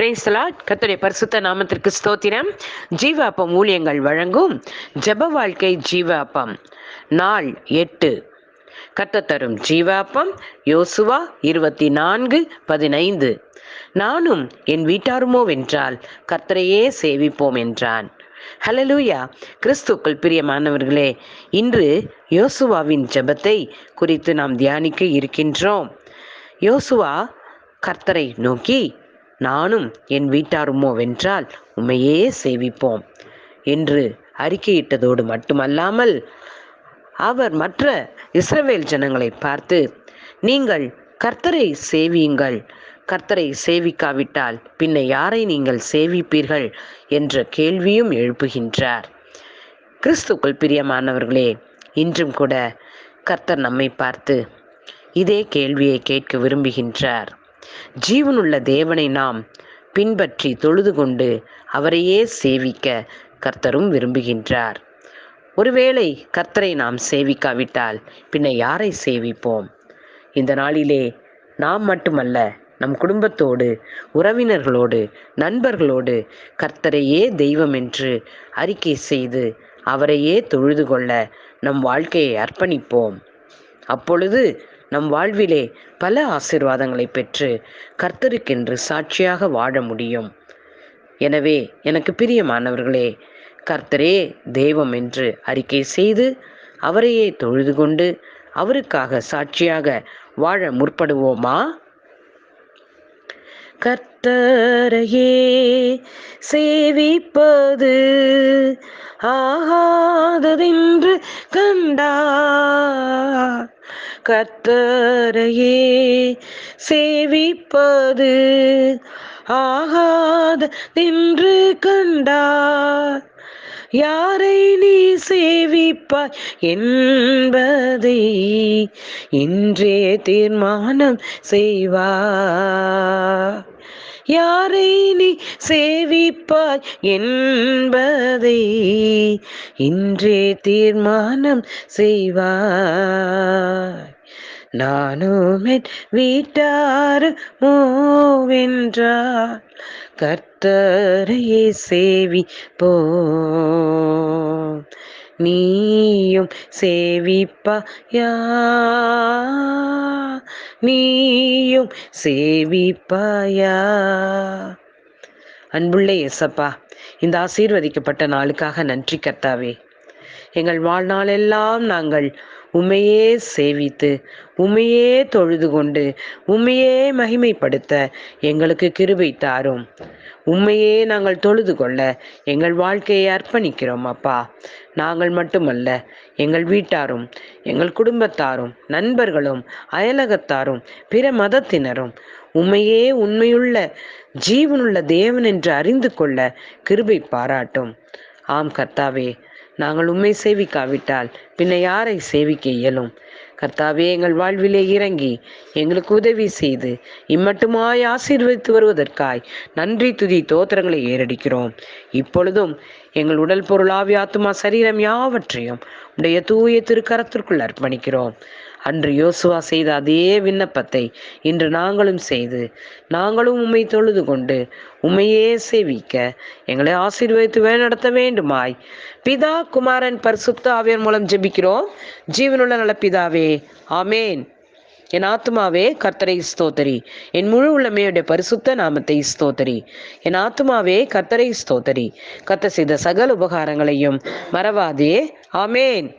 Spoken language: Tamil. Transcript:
பிரேசலாட் கத்துடைய பரிசுத்த நாமத்திற்கு ஸ்தோத்திரம். ஜீவாப்பம் ஊழியங்கள் வழங்கும் ஜெப வாழ்க்கை ஜீவ அப்பம் நாள் எட்டு. கத்த தரும் ஜீவாப்பம். யோசுவா இருபத்தி நான்கு பதினைந்து. நானும் என் வீட்டாருமோ வென்றால் கர்த்தரையே சேவிப்போம் என்றான். ஹலலூயா கிறிஸ்துக்கள் பிரியமானவர்களே இன்று யோசுவாவின் ஜெபத்தை குறித்து நாம் தியானிக்க இருக்கின்றோம். யோசுவா கர்த்தரை நோக்கி நானும் என் வீட்டாருமோ வென்றால் உண்மையே சேவிப்போம் என்று அறிக்கையிட்டதோடு மட்டுமல்லாமல் அவர் மற்ற இஸ்ரவேல் ஜனங்களை பார்த்து நீங்கள் கர்த்தரை சேவியுங்கள். கர்த்தரை சேவிக்காவிட்டால் பின்ன யாரை நீங்கள் சேவிப்பீர்கள்? என்ற கேள்வியும் எழுப்புகின்றார். கிறிஸ்துக்குள் பிரியமானவர்களே இன்றும் கூட கர்த்தர் நம்மை பார்த்து இதே கேள்வியை கேட்க விரும்புகின்றார். ஜீவனுள்ள தேவனை நாம் பின்பற்றி தொழுது கொண்டு அவரையே சேவிக்க கர்த்தரும் விரும்புகின்றார். ஒருவேளை கர்த்தரை நாம் சேவிக்காவிட்டால் பின்ன யாரை சேவிப்போம்? இந்த நாளிலே நாம் மட்டுமல்ல நம் குடும்பத்தோடு உறவினர்களோடு நண்பர்களோடு கர்த்தரையே தெய்வம் என்று அறிக்கை செய்து அவரையே தொழுது கொள்ள நம் வாழ்க்கையை அர்ப்பணிப்போம். அப்பொழுது நம் வாழ்விலே பல ஆசிர்வாதங்களை பெற்று கர்த்தருக்கென்று சாட்சியாக வாழ முடியும். எனவே எனக்கு பிரியமானவர்களே கர்த்தரே தெய்வம் என்று அறிக்கை செய்து அவரையே தொழுது கொண்டு அவருக்காக சாட்சியாக வாழ முற்படுவோமா? கர்த்தரையே சேவிப்பது ஆகாததென்று கண்டா கர்த்தரையே சேவிப்பது ஆகாததென்று கண்டார். யாரை நீ சேவிப்பாய் என்பதை இன்றே தீர்மானம் செய்வா யாரை நீ சேவிப்பாய் என்பதை இன்றே தீர்மானம் செய்வாய் நானும் என் வீட்டார் மூவென்றார். கர்த்தரையே சேவி போ நீயும் சேவிப்பாயா நீயும் சேவிப்பாயா அன்புள்ள எசப்பா இந்த ஆசீர்வதிக்கப்பட்ட நாளுக்காக நன்றி கர்த்தாவே. எங்கள் வாழ்நாளெல்லாம் நாங்கள் உண்மையே சேவித்து உண்மையே தொழுது கொண்டு உண்மையே மகிமைப்படுத்த எங்களுக்கு கிருபை தாரும். உண்மையே நாங்கள் தொழுது கொள்ள எங்கள் வாழ்க்கையை அர்ப்பணிக்கிறோம் அப்பா. நாங்கள் மட்டுமல்ல எங்கள் வீட்டாரும் எங்கள் குடும்பத்தாரும் நண்பர்களும் அயலகத்தாரும் பிற மதத்தினரும் உண்மையே உண்மையுள்ள ஜீவனுள்ள தேவன் என்று அறிந்து கொள்ள கிருபை பாராட்டும். ஆம் கர்த்தாவே நாங்கள் உண்மை சேவிக்காவிட்டால் பின்ன யாரை சேவிக்க இயலும்? கர்த்தாவே எங்கள் வாழ்விலே இறங்கி எங்களுக்கு உதவி செய்து இம்மட்டுமாய் ஆசீர்வதித்து வருவதற்காய் நன்றி துதி தோத்திரங்களை ஏறடிக்கிறோம். இப்பொழுதும் எங்கள் உடல் பொருள் ஆவி ஆத்துமா சரீரம் யாவற்றையும் உடைய தூய திருக்கரத்திற்குள் அர்ப்பணிக்கிறோம். அன்று யோசுவா செய்த அதே விண்ணப்பத்தை இன்று நாங்களும் செய்து நாங்களும் உண்மை தொழுது கொண்டு உண்மையே சேவிக்க. எங்களை ஆசீர்வதித்து வழிநடத்த வேண்டுமாய். பிதா குமாரன் பரிசுத்த ஆவியர் மூலம் ஜெபிக்கிறோம். ஜீவனுள்ள நல பிதாவே ஆமேன். என் ஆத்மாவே கர்த்தரை ஸ்தோத்தரி. என் முழு உள்ளமையுடைய பரிசுத்த நாமத்தை ஸ்தோத்தரி. என் ஆத்மாவே கர்த்தரை ஸ்தோத்தரி. கத்த செய்த சகல உபகாரங்களையும் மறவாதே. ஆமேன்.